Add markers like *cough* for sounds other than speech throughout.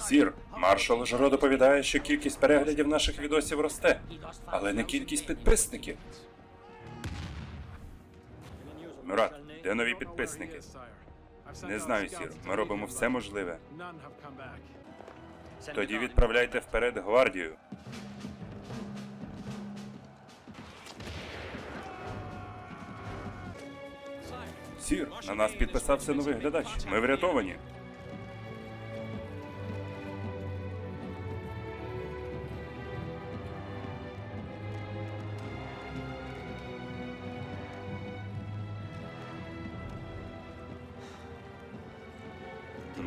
Сір, маршал Жро доповідає, що кількість переглядів наших відосів росте, але не кількість підписників. Мюрат, де нові підписники? Не знаю, Сір. Ми робимо все можливе. Тоді відправляйте вперед гвардію. Сір, на нас підписався новий глядач. Ми врятовані.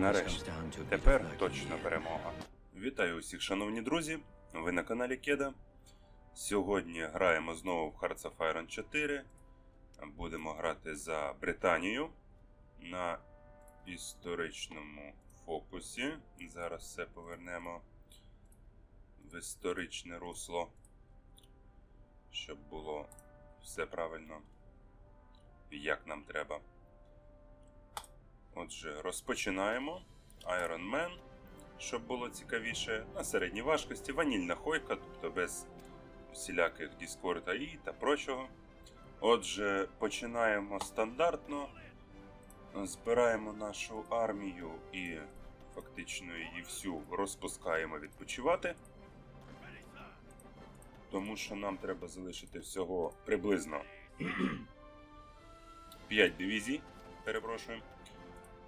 Нарешті. Тепер точно перемога. Вітаю усіх, шановні друзі. Ви на каналі Кеда. Сьогодні граємо знову в Hearts of Iron 4. Будемо грати за Британію на історичному фокусі. Зараз все повернемо в історичне русло, щоб було все правильно, як нам треба. Отже, розпочинаємо. Iron Man, щоб було цікавіше, на середній важкості, ванільна хойка, тобто без усіляких Discord AI та прочого. Отже, починаємо стандартно. Збираємо нашу армію і фактично її всю розпускаємо відпочивати. Тому що нам треба залишити всього приблизно *clears throat* 5 дивізій, перепрошую,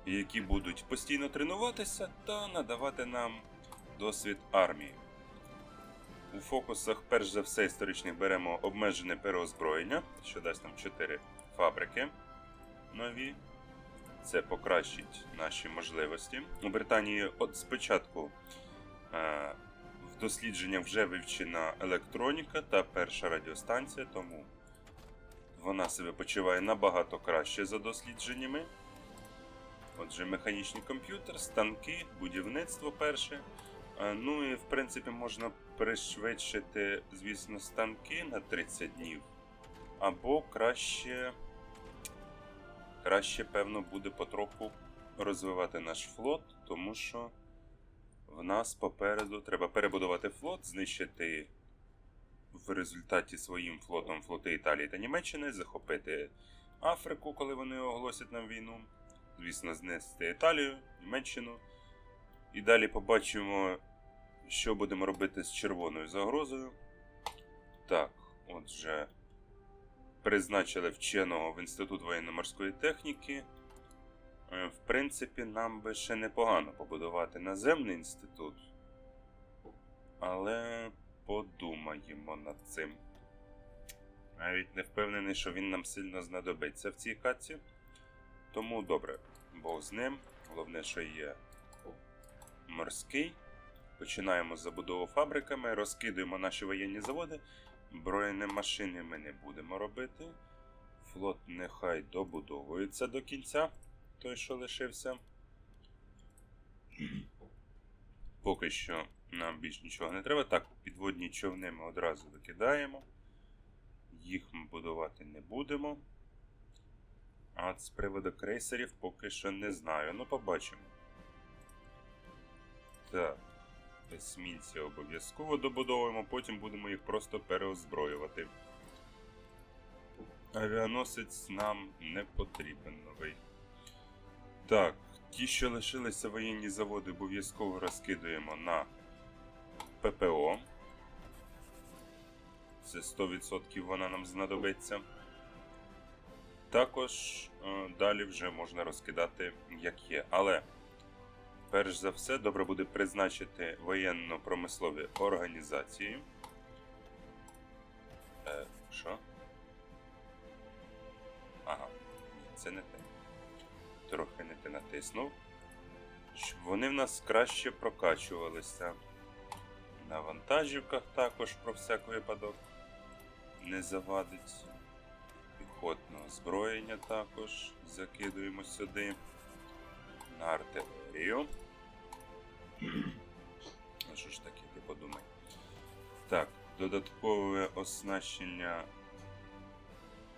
які будуть постійно тренуватися та надавати нам досвід армії. У фокусах, перш за все, історичних беремо обмежене переозброєння, що дасть нам 4 фабрики нові. Це покращить наші можливості. У Британії от спочатку е, в дослідженнях вже вивчена електроніка та перша радіостанція, тому вона себе почуває набагато краще за дослідженнями. Отже, механічний комп'ютер, станки, будівництво перше. Е, Ну і в принципі можна пришвидшити, звісно, станки на 30 днів. Або краще, краще, певно, буде потроху розвивати наш флот, тому що в нас попереду треба перебудувати флот, знищити в результаті своїм флотом флоти Італії та Німеччини, захопити Африку, коли вони оголосять нам війну. Звісно, знести Італію, Німеччину. І далі побачимо, що будемо робити з червоною загрозою. Так, отже, призначили вченого в Інститут воєнно-морської техніки. Е, В принципі, нам би ще непогано побудувати наземний інститут. Але подумаємо над цим. Навіть не впевнений, що він нам сильно знадобиться в цій катці. Тому добре, Бог з ним. Головне, що є морський. Починаємо з забудову фабриками, розкидуємо наші воєнні заводи. Бронемашини ми не будемо робити. Флот нехай добудовується до кінця, той, що лишився. Поки що нам більш нічого не треба. Так, підводні човни ми одразу викидаємо. Їх ми будувати не будемо. А з приводу крейсерів поки що не знаю. Ну, побачимо. Так. Есмінці обов'язково добудовуємо, потім будемо їх просто переозброювати. Авіаносець нам не потрібен новий. Так, ті, що лишилися воєнні заводи, обов'язково розкидуємо на ППО. Це 100% вона нам знадобиться. Також е, далі вже можна розкидати як є. Але перш за все добре буде призначити воєнно-промислові організації. Е, що? Ага, це не те. Трохи не те натиснув. Щоб вони в нас краще прокачувалися. На вантажівках також про всяк випадок не завадить. Піхотне озброєння також закидуємо сюди. На артилерію. А *clears throat* що ж таке, ти подумай. Так, додаткове оснащення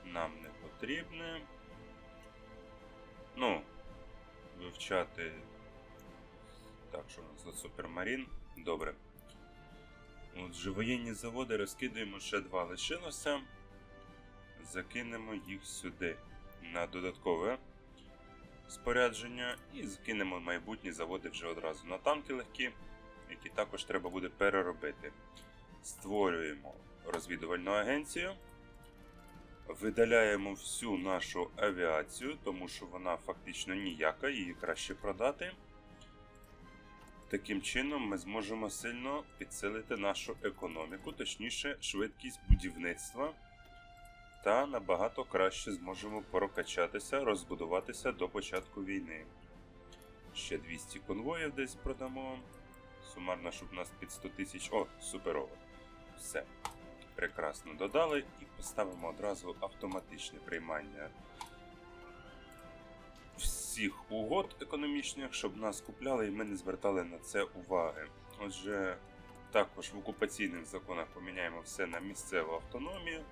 нам не потрібне. Ну, вивчати Так, що у нас за супермарін? Добре. Отже, воєнні заводи розкидаємо ще два лишилося. Закинемо їх сюди на додаткове спорядження і закинемо майбутні заводи вже одразу на танки легкі, які також треба буде переробити. Створюємо розвідувальну агенцію. Видаляємо всю нашу авіацію, тому що вона фактично ніяка, її краще продати. Таким чином ми зможемо сильно підсилити нашу економіку, точніше, швидкість будівництва, та набагато краще зможемо прокачатися, розбудуватися до початку війни. Ще 200 конвоїв десь продамо. Сумарно, щоб нас під 100 тисяч. О, суперово. Все. Прекрасно додали і поставимо одразу автоматичне приймання всіх угод економічних, щоб нас купляли і ми не звертали на це уваги. Отже, також в окупаційних законах поміняємо все на місцеву автономію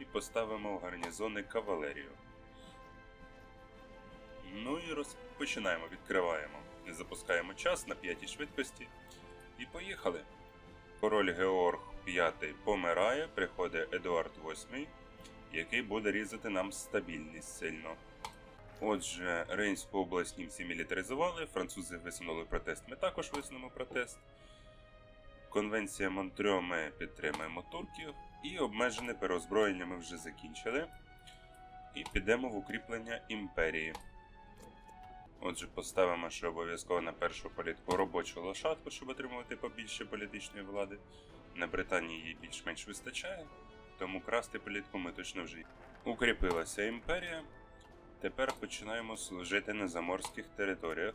і поставимо в гарнізони кавалерію. Ну і розпочинаємо, відкриваємо. Запускаємо час на п'ятій швидкості. І поїхали. Король Георг V помирає, приходить Едуард VIII, який буде різати нам стабільність сильно. Отже, Рейнську область німці мілітаризували, французи висунули протест, ми також висунемо протест. Конвенція Монтрьо ми підтримуємо турків і обмежене переозброєння ми вже закінчили. І підемо в укріплення імперії. Отже, поставимо ще обов'язково на першу політику робочу лошадку, щоб отримувати побільше політичної влади. На Британії їй більш-менш вистачає, тому красти політику ми точно вже. Укріпилася імперія. Тепер починаємо служити на заморських територіях.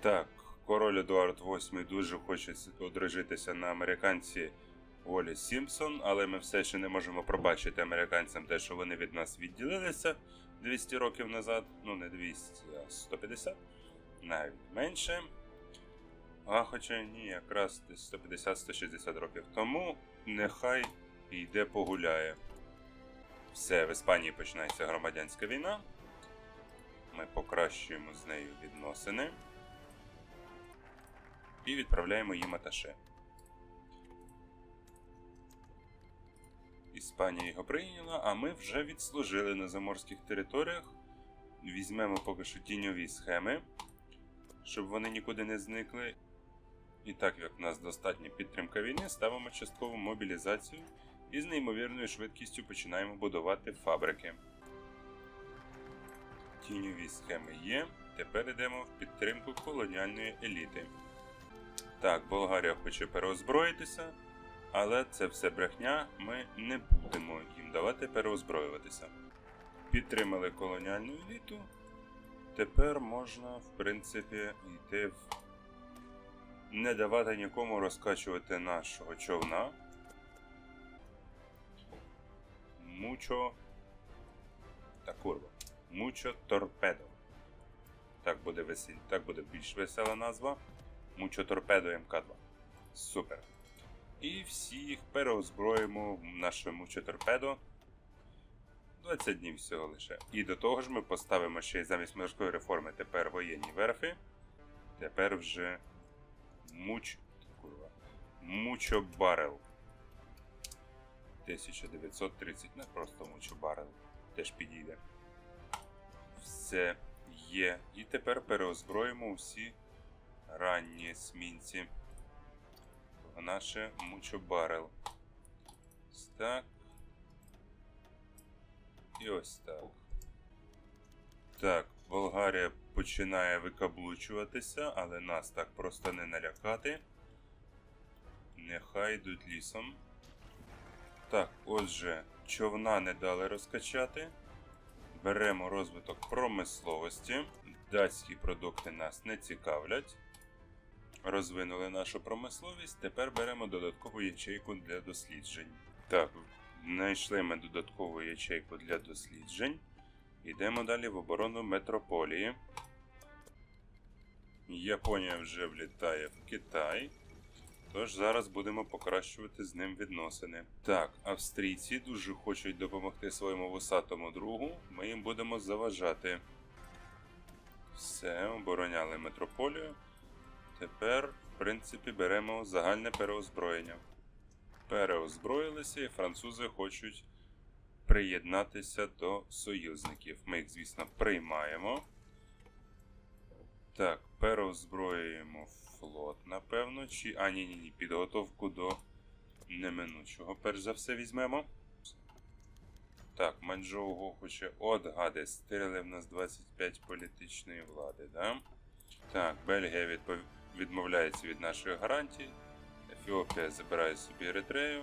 Так, король Едуард VIII дуже хоче одружитися на американці Олі Сімпсон, але ми все ще не можемо пробачити американцям те, що вони від нас відділилися 200 років назад. Ну, не 200, а 150, навіть менше. А хоча ні, якраз 150-160 років тому нехай йде погуляє. Все, в Іспанії починається громадянська війна. Ми покращуємо з нею відносини. І відправляємо їм аташе. Іспанія його прийняла, а ми вже відслужили на заморських територіях. Візьмемо поки що тіньові схеми, щоб вони нікуди не зникли. І так як в нас достатня підтримка війни, ставимо часткову мобілізацію і з неймовірною швидкістю починаємо будувати фабрики. Тіньові схеми є. Тепер йдемо в підтримку колоніальної еліти. Так, Болгарія хоче переозброїтися, але це все брехня, ми не будемо їм давати переозброюватися. Підтримали колоніальну еліту. Тепер можна, в принципі, йти в не давати нікому розкачувати нашого човна. Мучо. Та курва. Мучо торпедо. Так буде весіль. Так буде більш весела назва. Мучо торпедо МК2. Супер. І всіх переозброїмо в наше Мучо торпедо. 20 днів всього лише. І до того ж ми поставимо ще замість морської реформи тепер воєнні верфи. Тепер вже Муч. Курва. Мучо Барел. 1930. Не просто Мучо Барел. Теж підійде. Все є. І тепер переозброїмо усі ранні смінці. Наше Мучо Барел. Ось так. І ось так. Так, Болгарія починає викаблучуватися, але нас так просто не налякати. Нехай йдуть лісом. Так, отже, човна не дали розкачати. Беремо розвиток промисловості. Датські продукти нас не цікавлять. Розвинули нашу промисловість. Тепер беремо додаткову ячейку для досліджень. Так, знайшли ми додаткову ячейку для досліджень. Йдемо далі в оборону метрополії. Японія вже влітає в Китай. Тож зараз будемо покращувати з ним відносини. Так, австрійці дуже хочуть допомогти своєму вусатому другу. Ми їм будемо заважати. Все, обороняли метрополію. Тепер, в принципі, беремо загальне переозброєння. Переозброїлися, і французи хочуть приєднатися до союзників. Ми їх, звісно, приймаємо. Так, переозброюємо флот, напевно. Чи. А, ні, ні, ні. Підготовку до неминучого. Перш за все візьмемо. Так, Манчжоу хоче от гади, стирили в нас 25 політичної влади, да? Так, Бельгія відпов... відмовляється від наших гарантій. Ефіопія забирає собі Еритрею.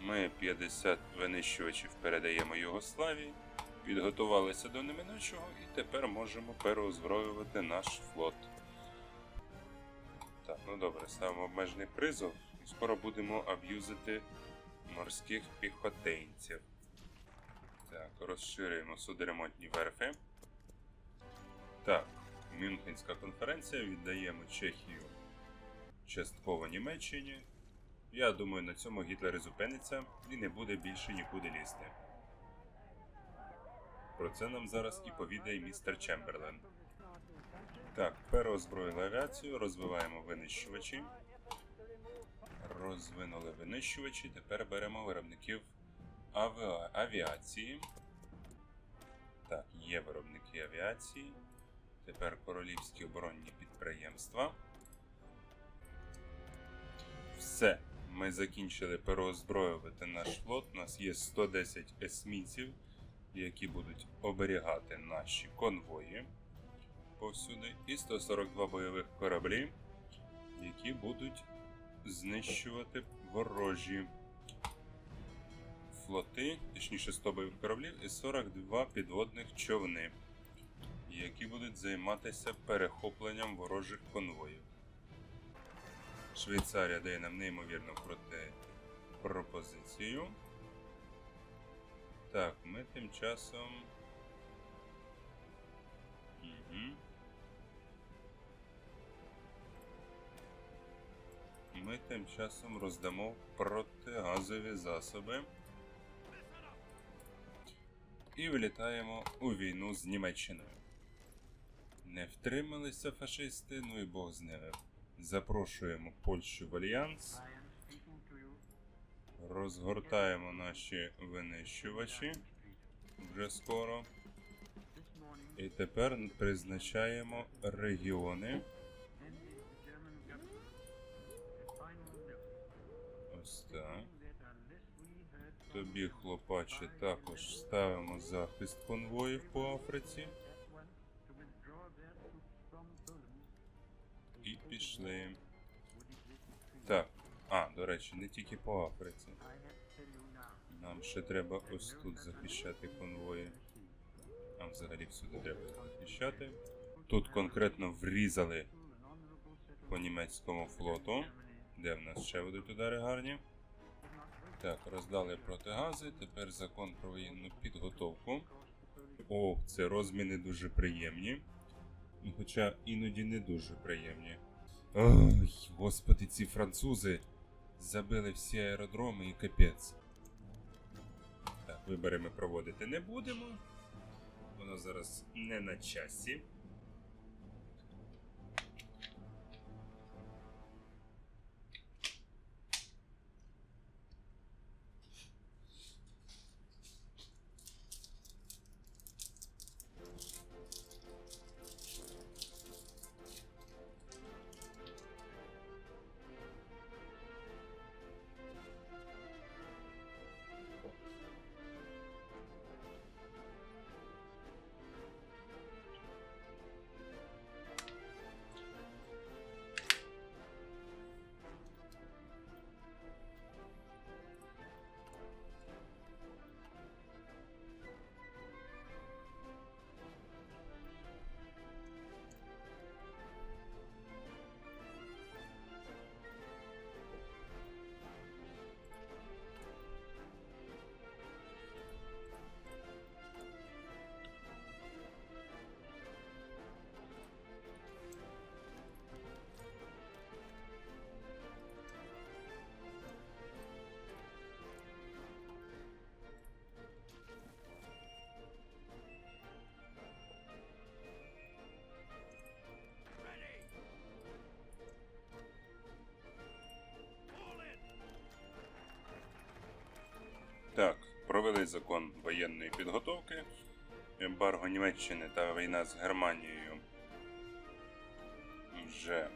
Ми 50 винищувачів передаємо Югославії. Підготувалися до неминучого і тепер можемо переозброювати наш флот. Так, ну добре, ставимо обмежений призов і скоро будемо аб'юзити морських піхотинців. Так, розширюємо судоремонтні верфи. Так, Мюнхенська конференція. Віддаємо Чехію частково Німеччині. Я думаю, на цьому Гітлер і зупиниться і не буде більше нікуди лізти. Про це нам зараз і повідає містер Чемберлен. Так, переозброїли авіацію, розвиваємо винищувачі. Розвинули винищувачі. Тепер беремо виробників авіа... авіації. Так, є виробники авіації. Тепер королівські оборонні підприємства. Все. Ми закінчили переозброювати наш флот. У нас є 110 есмінців, які будуть оберігати наші конвої повсюди. І 142 бойових кораблі, які будуть знищувати ворожі флоти, точніше 100 бойових кораблів і 42 підводних човни, які будуть займатися перехопленням ворожих конвоїв. Швейцарія дає нам неймовірно проти пропозицію. Так, ми тим часом. Угу. Ми тим часом роздамо протигазові засоби. І вилітаємо у війну з Німеччиною. Не втрималися фашисти, ну і Бог з ними. Запрошуємо Польщу в альянс. Розгортаємо наші винищувачі вже скоро. І тепер призначаємо регіони. Ось так. Тобі, хлопаче, також ставимо захист конвоїв по Африці. І пішли. Так. А, до речі, не тільки по Африці. Нам ще треба ось тут захищати конвої. Нам взагалі всюди треба захищати. Тут конкретно врізали по німецькому флоту. Де в нас ще будуть удари гарні? Так, роздали протигази. Тепер закон про воєнну підготовку. О, це розміни дуже приємні. Хоча іноді не дуже приємні. Ой, господи, ці французи забили всі аеродроми і капець. Так, вибори ми проводити не будемо. Воно зараз не на часі. Новий закон воєнної підготовки, ембарго Німеччини та війна з Германією вже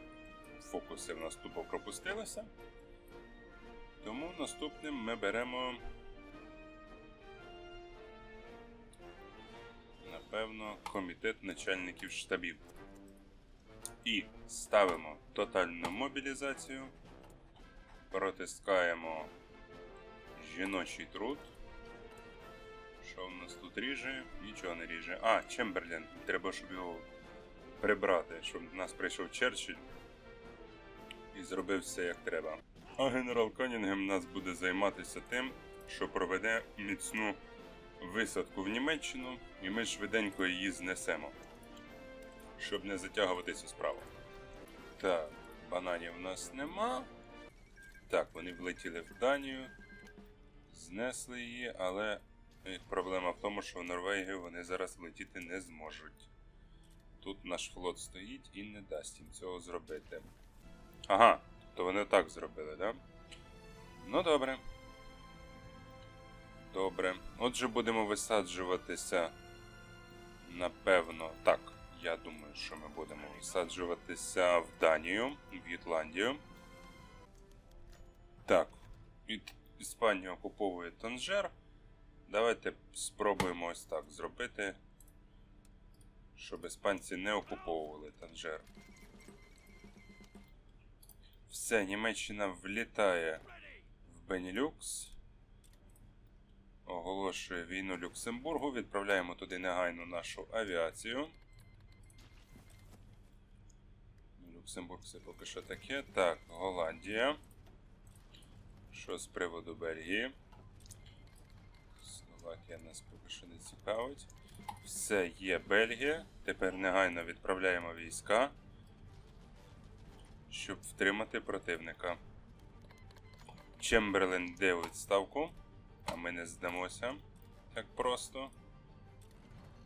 фокуси в нас тупо пропустилися. Тому наступним ми беремо. Напевно, комітет начальників штабів. І ставимо тотальну мобілізацію. Протискаємо жіночий труд. Що в нас тут ріже? Нічого не ріже. А, Чемберлен. Треба, щоб його прибрати, щоб до нас прийшов Черчилль і зробив все як треба. А генерал Канінгем нас буде займатися тим, що проведе міцну висадку в Німеччину, і ми швиденько її знесемо, щоб не затягувати цю справу. Так, бананів у нас нема. Так, вони влетіли в Данію, знесли її, але їх проблема в тому, що в Норвегію вони зараз влетіти не зможуть. Тут наш флот стоїть і не дасть їм цього зробити. Ага, то вони так зробили, да? Ну добре. Добре. Отже, будемо висаджуватися. Напевно, так. Я думаю, що ми будемо висаджуватися в Данію, в Ютландію. Так. Іспанія окуповує Танжер. Давайте спробуємо ось так зробити, щоб іспанці не окуповували Танжер. Все, Німеччина влітає в Бенілюкс. Оголошує війну Люксембургу. Відправляємо туди негайно нашу авіацію. Люксембург це поки що таке. Так, Голландія. Що з приводу Бельгії? Словакія нас поки що не цікавить. Все, є Бельгія. Тепер негайно відправляємо війська, щоб втримати противника. Чемберлен йде у відставку, а ми не здамося так просто.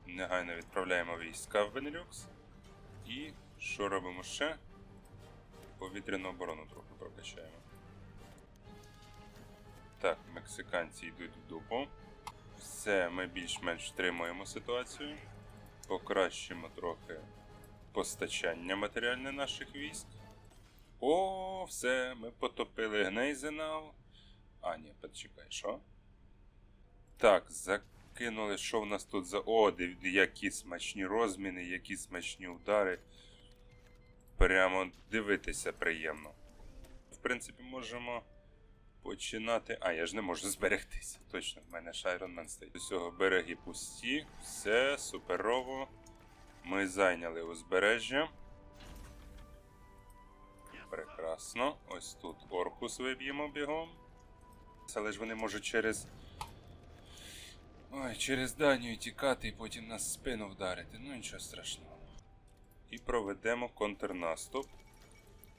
Негайно відправляємо війська в Бенелюкс. І що робимо ще? Повітряну оборону трохи прокачаємо. Так, мексиканці йдуть в дупу. Все, ми більш-менш втримуємо ситуацію. Покращимо трохи постачання матеріальне наших військ. О, все, ми потопили Гнейзенау. А, ні, почекай, що? Так, закинули, що в нас тут за. О, які смачні розміни, які смачні удари. Прямо дивитися приємно. В принципі, можемо починати. А, я ж не можу зберегтися. Точно, в мене Man стоїть. Усього береги пусті. Все, суперово. Ми зайняли узбережжя. Прекрасно. Ось тут Оркус виб'ємо бігом. Але ж вони можуть через. Ой, через Данію тікати і потім нас спину вдарити. Ну нічого страшного. І проведемо контрнаступ,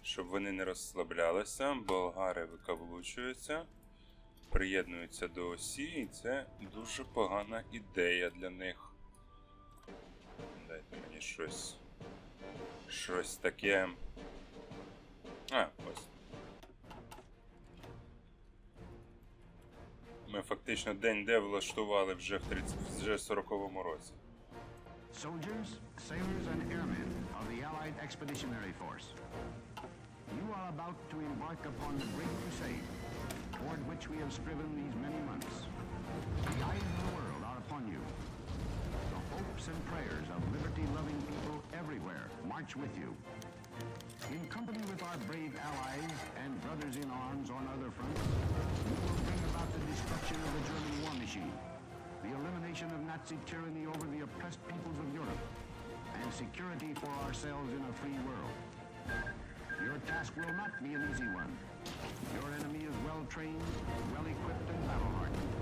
щоб вони не розслаблялися. Болгари викаблучуються, приєднуються до осі, і це дуже погана ідея для них. Дайте мені щось. Щось таке. А, ось. Ми фактично день-де влаштували вже в 30, вже 40-му році. Soldiers, sailors, and airmen of the Allied Expeditionary Force. You are about to embark upon the great crusade toward which we have striven these many months. The eyes of the world are upon you. The hopes and prayers of liberty-loving people everywhere march with you. In company with our brave allies and brothers in arms on other fronts, we will bring about the destruction of the German war machine, the elimination of Nazi tyranny over the oppressed peoples of Europe, and security for ourselves in a free world. Your task will not be an easy one. Your enemy is well trained, well equipped, and battle hardened.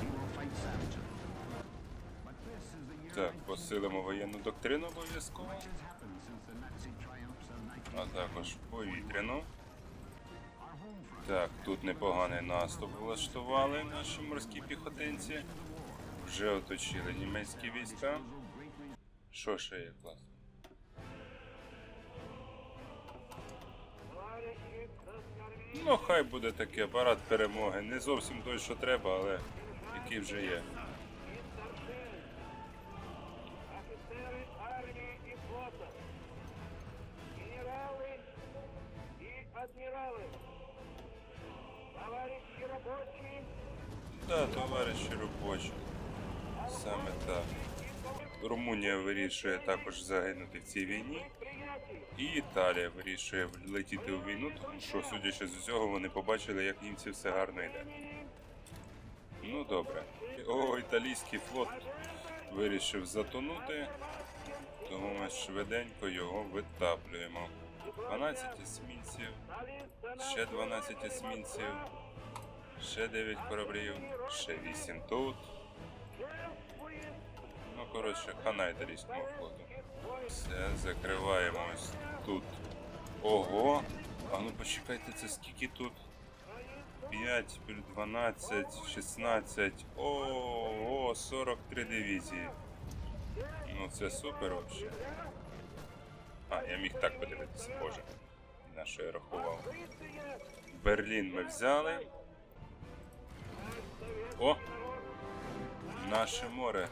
He will fight savagely. But this is the year Так, посилимо воєнну доктрину обов'язково, а 19... також повітряну. Так, тут непоганий наступ влаштували наші морські піхотинці. Вже оточили німецькі війська. Що ще є класно? Ну, хай буде такий апарат перемоги. Не зовсім той, що треба, але і такий вже є. офицеры армии и флота, генералы и адмиралы, товарищи рабочие, Да, товариші робочі. Саме так. Румунія вирішує також загинути в цій війні. І Італія вирішує влетіти у війну, тому що, судячи з усього, вони побачили, як німці все гарно йде. Ну добре. О, італійський флот вирішив затонути, тому ми швиденько його витаплюємо. 12 есмінців, ще 12 есмінців, ще 9 кораблів, ще 8 тут. Ну, коротше, хана італійському флоту. Все, закриваємо ось тут. Ого! А ну почекайте, це скільки тут? 5 12, 16. Ого, 43 дивізії. Ну це супер вообще. А, я міг так подивитися, боже. На що я рахував. Берлін ми взяли. О! Наше море.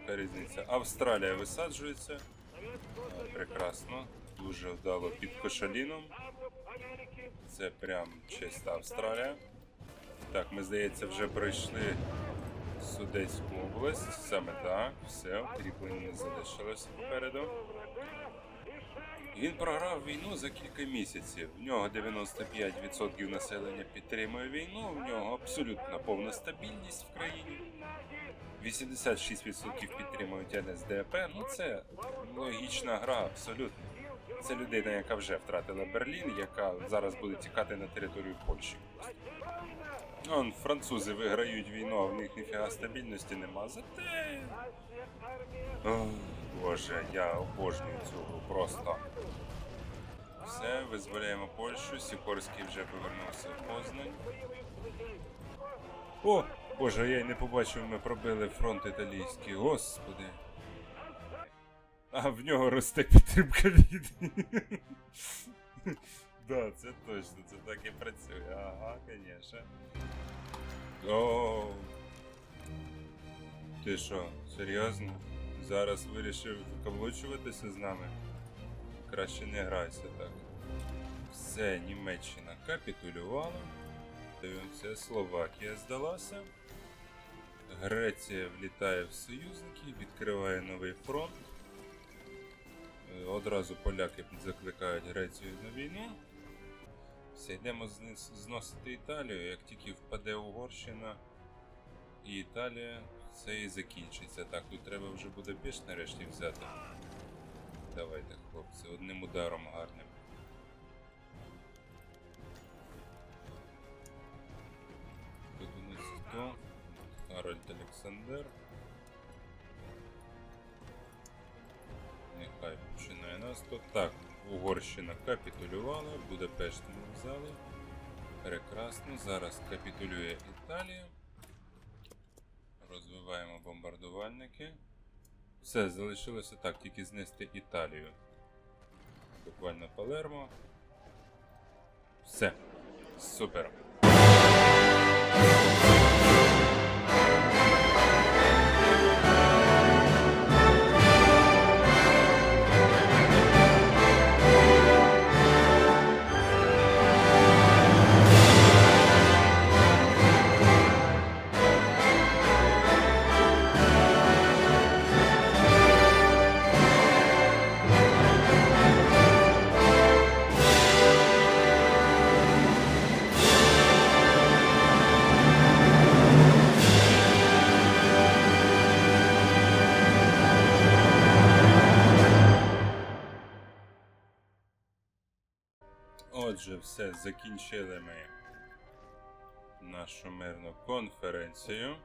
Яка різниця? Австралія висаджується. Прекрасно. Дуже вдало під Кошаліном. Це прям чиста Австралія. Так, ми здається, вже пройшли Судецьку область. Саме так, все, укріплення залишилося попереду. Він програв війну за кілька місяців. В нього 95% населення підтримує війну, в нього абсолютно повна стабільність в країні. 86% підтримують НСДАП. Ну це логічна гра, абсолютно. Це людина, яка вже втратила Берлін, яка зараз буде тікати на територію Польщі. Он французи виграють війну, а в них ніфіга стабільності нема. Зате. Ох, Боже, я обожнюю цю гру просто. Все, визволяємо Польщу. Сікорський вже повернувся в Познань. О! Боже, я й не побачив, ми пробили фронт італійський. Господи. А в нього росте підтримка від. *laughs* Да, це точно, це так і працює. Ага, звісно. Ти що, серйозно? Зараз вирішив каблучуватися з нами? Краще не грайся так. Все, Німеччина капітулювала. Дивимося, Словакія здалася. Греція влітає в союзники, відкриває новий фронт. Е, одразу поляки закликають Грецію на війну. Все, йдемо зносити Італію, як тільки впаде Угорщина і Італія, це і закінчиться. Так, тут треба вже буде більш нарешті взяти. Давайте, хлопці, одним ударом гарним. Тут у нас 100. Гарольд Олександр. Нехай починає наступ. Так, Угорщина капітулювала, Будапешт ми взяли. Прекрасно. Зараз капітулює Італія. Розвиваємо бомбардувальники. Все, залишилося так, тільки знести Італію. Буквально Палермо. Все. Супер. Отже, все, закінчили ми нашу мирну конференцію.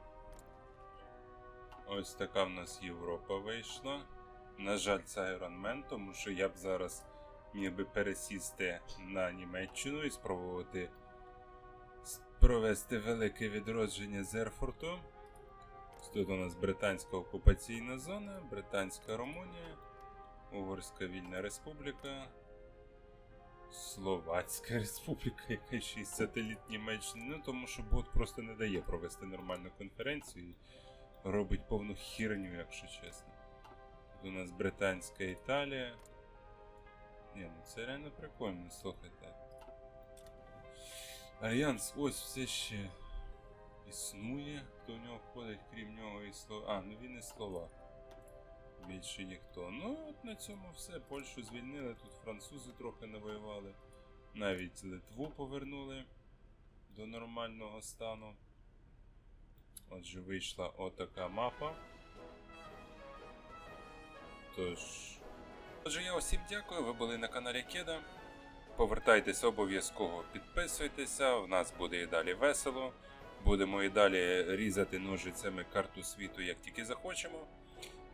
Ось така в нас Європа вийшла. На жаль, це Iron Man, тому що я б зараз міг би пересісти на Німеччину і спробувати провести велике відродження з Ерфорту. Тут у нас британська окупаційна зона, Британська Румунія, Угорська Вільна Республіка, Словацька *laughs* Республіка, якась ще й сателіт Німеччини. Ну тому що бот просто не дає провести нормальну конференцію і робить повну хірню, якщо чесно. Тут у нас Британська Італія. Ні, ну це реально прикольно, слухайте. Альянс ось все ще існує. Хто в нього входить, крім нього і слова. А, ну він і слова. Більше ніхто. Ну, от на цьому все. Польщу звільнили, тут французи трохи навоювали. Навіть Литву повернули до нормального стану. Отже, вийшла отака мапа. Тож. Отже, я усім дякую, ви були на каналі Кеда. Повертайтеся обов'язково, підписуйтеся, в нас буде і далі весело. Будемо і далі різати ножицями карту світу, як тільки захочемо.